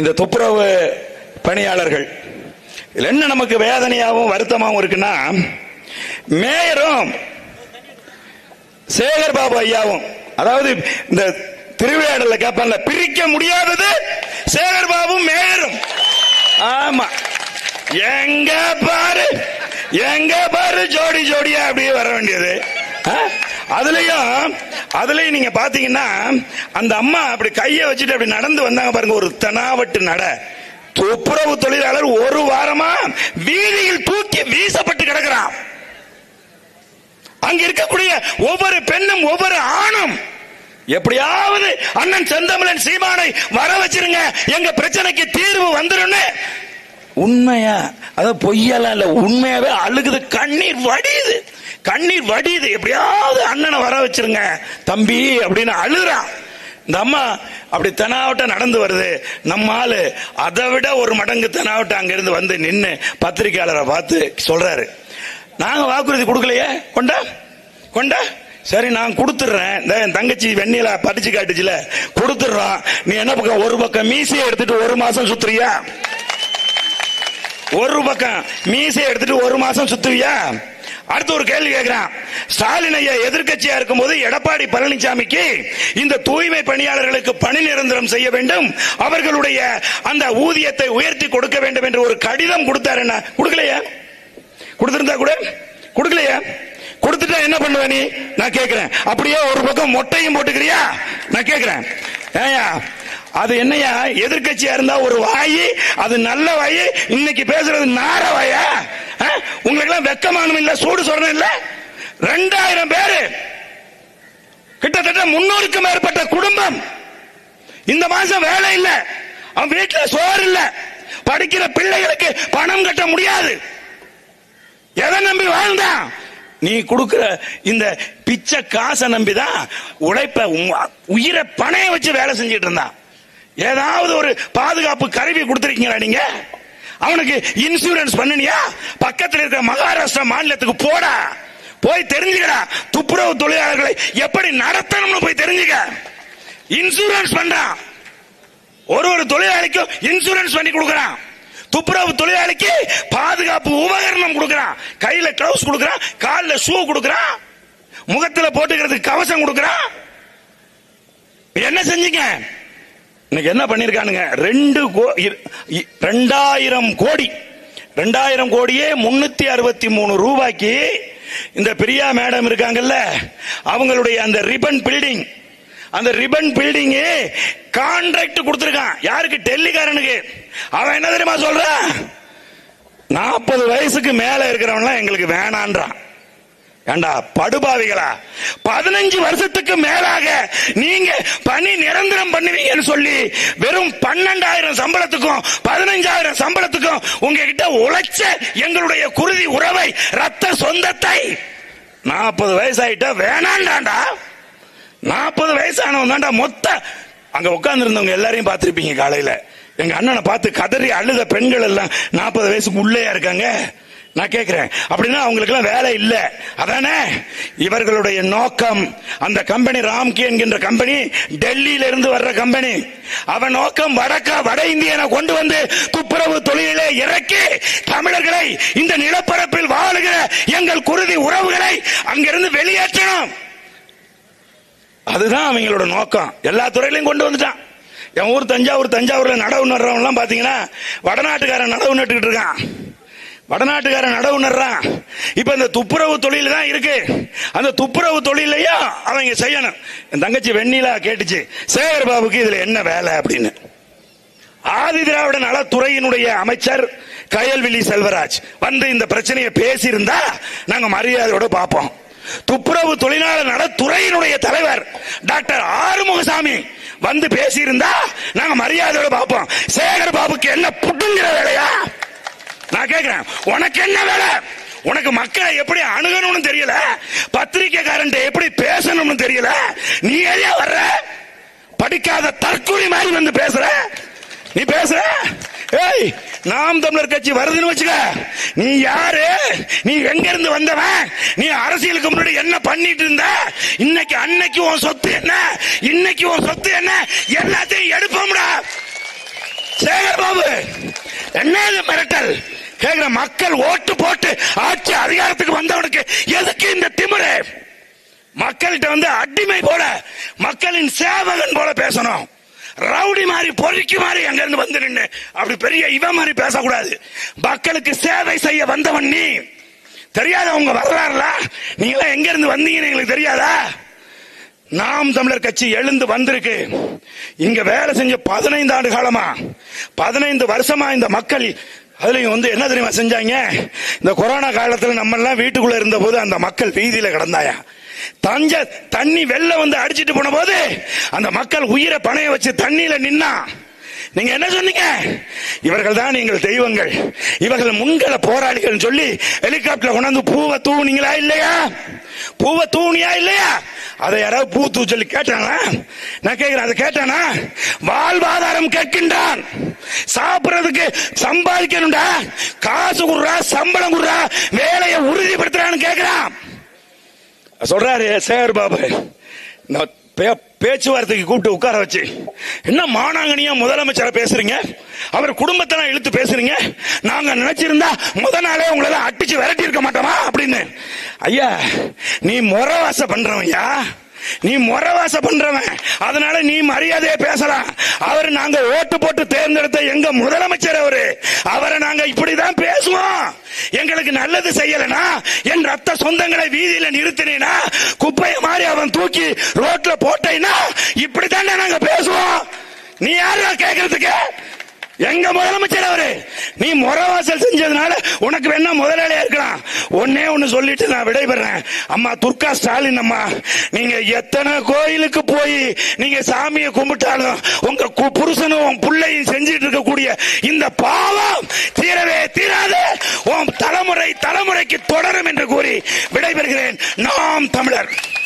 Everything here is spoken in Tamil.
இந்த துப்புரவு பணியாளர்கள். இதில் என்ன நமக்கு வேதனையாகவும் வருத்தமாகவும் இருக்குன்னா மேயரும் சேகர் பாபு ஐயாவும் அதாவது இந்த திருவிழாடல கேட்பான்ல பிரிக்க முடியாதது சேகர் பாபும் மேயரும். ஆமா. எங்க பாரு எங்க பாரு ஜோடி ஜோடியா அப்படியே வர வேண்டியது. ஆ? அதுலயும் அதுலயும் நீங்க பாத்தீங்கன்னா அந்த அம்மா அப்படி கையை வச்சுட்டு அப்படி நடந்து வந்தாங்க பாருங்க ஒரு தெனாவட்டு நட. துப்புரவு தொழிலாளர் ஒரு வாரமா வீதியில் தூக்கி வீசப்பட்டு கிடக்கிறான். அங்க இருக்கக்கூடிய ஒவ்வொரு பெண்ணும் ஒவ்வொரு ஆணும். எப்படியாவது அண்ணன் செந்தமிழன் சீமானை வர வச்சிருங்க எங்க பிரச்சனைக்கு தீர்வு வந்துடும் உண்மையா? அதாவது பொய்யெல்லாம் இல்ல உண்மையாவே அழுகுது கண்ணீர் வடியுது. கண்ணீர் வடியுது. எப்படியாவது அண்ணனை வர வச்சிருங்க. தம்பி அப்படின்னு அழுறான் இந்த அம்மா அப்படி தெனாவட்ட நடந்து வருது. நம்ம ஆளு அதை விட ஒரு மடங்கு தெனாவட்ட அங்கிருந்து வந்து நின்று பத்திரிகையாளரை பார்த்து சொல்றாரு. நாங்க வாக்குறுதி கொடுக்கலையே? கொண்டா? கொண்டா? சரி நான் கொடுத்துட்றேன். இந்த என் தங்கச்சி வெண்ணில படிச்சு காட்டுச்சுல. கொடுத்துட்றான் நீ என்ன பக்கம்? ஒரு பக்கம் மீசையை எடுத்துட்டு ஒரு மாசம் சுத்துறியா? ஒரு பக்கம் மீசையை எடுத்துட்டு ஒரு மாசம் சுத்துவியா? அடுத்து ஒரு கேள்வி கேட்கிறான். ஸ்டாலின் ஐயா எதிர்க்கட்சியா இருக்கும்போது எடப்பாடி பழனிசாமிக்கு இந்த தூய்மை பணியாளர்களுக்கு பணி நிரந்தரம் செய்ய வேண்டும். அவர்களுடைய அந்த ஊதியத்தை உயர்த்தி கொடுக்க வேண்டும் என்று ஒரு கடிதம் கொடுத்தாரு என்ன? கொடுக்கலையா? கொடுத்திருந்தா கூட? கொடுக்கலையா? கொடுத்துட்டா என்ன பண்ணுவ நீ? நான் கேட்கிறேன். அப்படியே ஒரு பக்கம் மொட்டையும் போட்டுக்கிறியா? நான் கேட்கிறேன். ஏயா அது என்னையா எதிர்கட்சியா இருந்தா ஒரு வாயி அது நல்ல வாயி இன்னைக்கு பேசுறது நார வாயா? உங்களுக்கு எல்லாம் வெக்கமானம் இல்ல சூடு சொல்றேன் இல்ல. ரெண்டாயிரம் பேரு கிட்டத்தட்ட முன்னூறுக்கும் மேற்பட்ட குடும்பம் இந்த மாசம் வேலை இல்ல. அவன் வீட்டுல சோறு இல்ல. படிக்கிற பிள்ளைகளுக்கு பணம் கட்ட முடியாது. எதை நம்பி வாழ்ந்தான்? நீ கொடுக்கிற இந்த பிச்சை காசை நம்பிதான் உழைப்ப உயிரை பணைய வச்சு வேலை செஞ்சிட்டு இருந்தான். ஏதாவது ஒரு பாதுகாப்பு கருவி கொடுத்துருக்கீங்களா நீங்க? அவனுக்கு இன்சூரன்ஸ் பண்ணினியா? பக்கத்தில் இருக்கிற மகாராஷ்டிரா மாநிலத்துக்கு போடா. போய் தெரிஞ்சுக்கடா. துப்புரவு தொழிலாளர்களை எப்படி நடத்தணும்னு போய் தெரிஞ்சுக்க. இன்சூரன்ஸ் பண்றான். ஒரு ஒரு தொழிலாளிக்கும் இன்சூரன்ஸ் பண்ணி கொடுக்கறான். துப்புரவு தொழிலாளிக்கு பாதுகாப்பு உபகரணம் கொடுக்கறான். கையில கிளவுஸ் கொடுக்கறான். காலில் ஷூ கொடுக்கறான். முகத்துல போட்டுக்கிறதுக்கு கவசம் கொடுக்கறான். என்ன செஞ்சீங்க? இன்னைக்கு என்ன பண்ணிருக்கானுங்க? ரெண்டு கோ- இ- ரெண்டாயிரம் கோடி. ரெண்டாயிரம் கோடியே முன்னூத்தி அறுபத்தி மூணு ரூபாய்க்கு இந்த பிரியா மேடம் இருக்காங்கல்ல அவங்களுடைய அந்த ரிபன் பில்டிங் அந்த ரிபன் பில்டிங் கான்ட்ராக்ட் கொடுத்துருக்கான். யாருக்கு? டெல்லிக்காரனுக்கு. அவன் என்ன தெரியுமா சொல்றான்? நாற்பது வயசுக்கு மேல இருக்கிறவன்லாம் எங்களுக்கு வேணான்றான். ஏண்டா படுபாவிகளா? பதினஞ்சு வருஷத்துக்கு மேலாக நீங்க பணி நிரந்தரம் பண்ணுவீங்கன்னு சொல்லி வெறும் பன்னெண்டாயிரம் சம்பளத்துக்கும் பதினஞ்சாயிரம் சம்பளத்துக்கும் உங்ககிட்ட உழைச்ச எங்களுடைய குருதி உறவை ரத்த சொந்தத்தை நாற்பது வயசாயிட்டா வேணாண்டாண்டா? நாற்பது வயசானவன் தான்டா மொத்த அங்க உட்கார்ந்து இருந்தவங்க எல்லாரையும் பார்த்திருப்பீங்க காலையில. எங்க அண்ணனை பார்த்து கதறி அழுத பெண்கள் எல்லாம் நாற்பது வயசுக்கு உள்ளேயா இருக்காங்க? நான் கேட்கிறேன் அப்படின்னா அவங்களுக்கு எல்லாம் வேலை இல்லை. அதானே? இவர்களுடைய நோக்கம் அந்த கம்பெனி ராம்கி என்கின்ற கம்பெனி டெல்லியில இருந்து வர்ற கம்பெனி. அவன் நோக்கம் வடக்கா வட இந்தியனை கொண்டு வந்து துப்புரவு தொழிலே இறக்கி தமிழர்களை இந்த நிலப்பரப்பில் வாழுகிற எங்கள் குருதி உறவுகளை அங்கிருந்து வெளியேற்றணும். அதுதான் அவங்களோட நோக்கம். எல்லா துறையிலையும் கொண்டு வந்துட்டான். என் ஊர் தஞ்சாவூர் தஞ்சாவூர்ல நடவு நடுறவன் எல்லாம் பாத்தீங்கன்னா வடநாட்டுக்காரன் நடவு நட்டுக்கிட்டு இருக்கான். வடநாட்டுக்காரன் நடவு நடுறான் இப்ப இந்த துப்புரவு தொழில் தான் இருக்கு. அந்த துப்புரவு தொழிலையும் அவங்க செய்யணும். என் தங்கச்சி வெண்ணிலா கேட்டுச்சு சேகர் பாபுக்கு இதுல என்ன வேலை அப்படின்னு. ஆதி திராவிட நலத்துறையினுடைய அமைச்சர் கயல்விழி செல்வராஜ் வந்து இந்த பிரச்சனையை பேசியிருந்தா நாங்க மரியாதையோட பார்ப்போம். துப்புரவு தொழிலாளர் நலத்துறையினுடைய தலைவர் டாக்டர் ஆறுமுகசாமி வந்து பேசியிருந்தா நாங்க மரியாதையோட பார்ப்போம். சேகர் பாபுக்கு என்ன புட்டுங்கிற வேலையா? நான் கேட்கிறேன் உனக்கு என்ன வேலை? உனக்கு மக்களை எப்படி அணுகணும்னு தெரியல? பத்திரிகைக்காரன் எப்படி பேசணும்னு தெரியல? நீ ஏன் வர்ற? படிக்காத தற்கொலை மாதிரி வந்து பேசுற. நீ பேசுற? ஏய் நாம் தமிழர் கட்சி வருதுன்னு வச்சுக்க. நீ யாரு? நீ எங்க இருந்து வந்தவன்? நீ அரசியலுக்கு முன்னாடி என்ன பண்ணிட்டு இருந்த? இன்னைக்கு அன்னைக்கு உன் சொத்து என்ன? இன்னைக்கு உன் சொத்து என்ன? எல்லாத்தையும் எடுப்போம்டா. சேகர் பாபு என்ன இது மிரட்டல்? கேக்குற மக்கள் ஓட்டு போட்டு ஆட்சி அதிகாரத்துக்கு வந்தவனுக்கு எதுக்கு இந்த திமிரு? மக்கள்கிட்ட வந்து அடிமை போல மக்களின் சேவகன் போல பேசணும். ரவுடி மாதிரி பொறுக்கி மாதிரி அங்க இருந்து வந்து நின்னு அப்படி பெரிய இவன் மாதிரி பேசக்கூடாது. மக்களுக்கு சேவை செய்ய வந்தவன் நீ. தெரியாத உங்க வரலாறுல? நீங்க எங்க இருந்து வந்தீங்கன்னு எங்களுக்கு தெரியாதா? நாம் தமிழர் கட்சி எழுந்து வந்திருக்கு. இங்க வேலை செஞ்ச பதினைந்து ஆண்டு காலமா பதினைந்து வருஷமா இந்த மக்கள் அதுலயும் வந்து என்ன தெரியுமா செஞ்சாங்க? இந்த கொரோனா காலத்துல நம்ம எல்லாம் வீட்டுக்குள்ள இருந்த போது அந்த மக்கள் வீதியில கிடந்தாயா? தஞ்ச தண்ணி வெள்ள வந்து அடிச்சிட்டு போன போது அந்த மக்கள் உயிரை பணைய வச்சு தண்ணியில நின்னா. நீங்க என்ன சொன்னீங்க? இவர்கள் தான் எங்கள் தெய்வங்கள். இவர்கள் முன்கள போராளிகள் சொல்லி ஹெலிகாப்டர் கொண்டாந்து பூவை தூவுனீங்களா இல்லையா? பூவை தூணியா இல்லையா? அதை யாராவது பூ தூ சொல்லி நான் கேட்கிறேன் அதை கேட்டானா? வாழ்வாதாரம் கேட்கின்றான். சாப்பிடுறதுக்கு சம்பாதிக்கணும்டா. காசு குடுறா சம்பளம் குடுறா வேலையை உறுதிப்படுத்துறான்னு கேட்கிறான் சொல்றாரு சேகர் பாபு நான் பே- பேச்சுவார்த்தைக்கு கூப்பிட்டு உட்கார வச்சு என்ன மானாங்கனியா முதலமைச்சரை பேசுறீங்க? அவர் குடும்பத்தை இழுத்து பேசுறீங்க? நாங்க நினைச்சிருந்தா முத நாளே உங்களை அட்டிச்சு விரட்டி இருக்க மாட்டோமா? அப்படின்னு. ஐயா நீ முறவாச பண்றவையா நீ முறவாச பண்றவன். அதனால நீ மரியாதையை பேசலாம். அவர் நாங்க ஓட்டு போட்டு தேர்ந்தெடுத்த எங்க முதலமைச்சர் அவரு. அவரை நாங்க இப்படிதான் பேசுவோம். எங்களுக்கு நல்லது செய்யலனா என் ரத்த சொந்தங்களை வீதியில நிறுத்தினா குப்பையை மாதிரி அவன் தூக்கி ரோட்ல போட்டேன்னா இப்படித்தானே நாங்க பேசுவோம். நீ யாரா கேக்குறதுக்கு? எங்க முதலமைச்சர் அவரு? நீ முறவாசல் செஞ்சதுனால உனக்கு வேணா முதலாளியா இருக்கலாம். ஒன்னே ஒன்னு சொல்லிட்டு நான் விடைபெறேன். அம்மா துர்கா ஸ்டாலின் அம்மா நீங்க எத்தனை கோயிலுக்கு போய் நீங்க சாமியை கும்பிட்டாலும் உங்க கு- புருஷனும் உன் பிள்ளையும் செஞ்சிட்டு இருக்கக்கூடிய இந்த பாவம் தீரவே தீராது. உன் தலைமுறை தலைமுறைக்கு தொடரும் என்று கூறி விடைபெறுகிறேன். நாம் தமிழர்.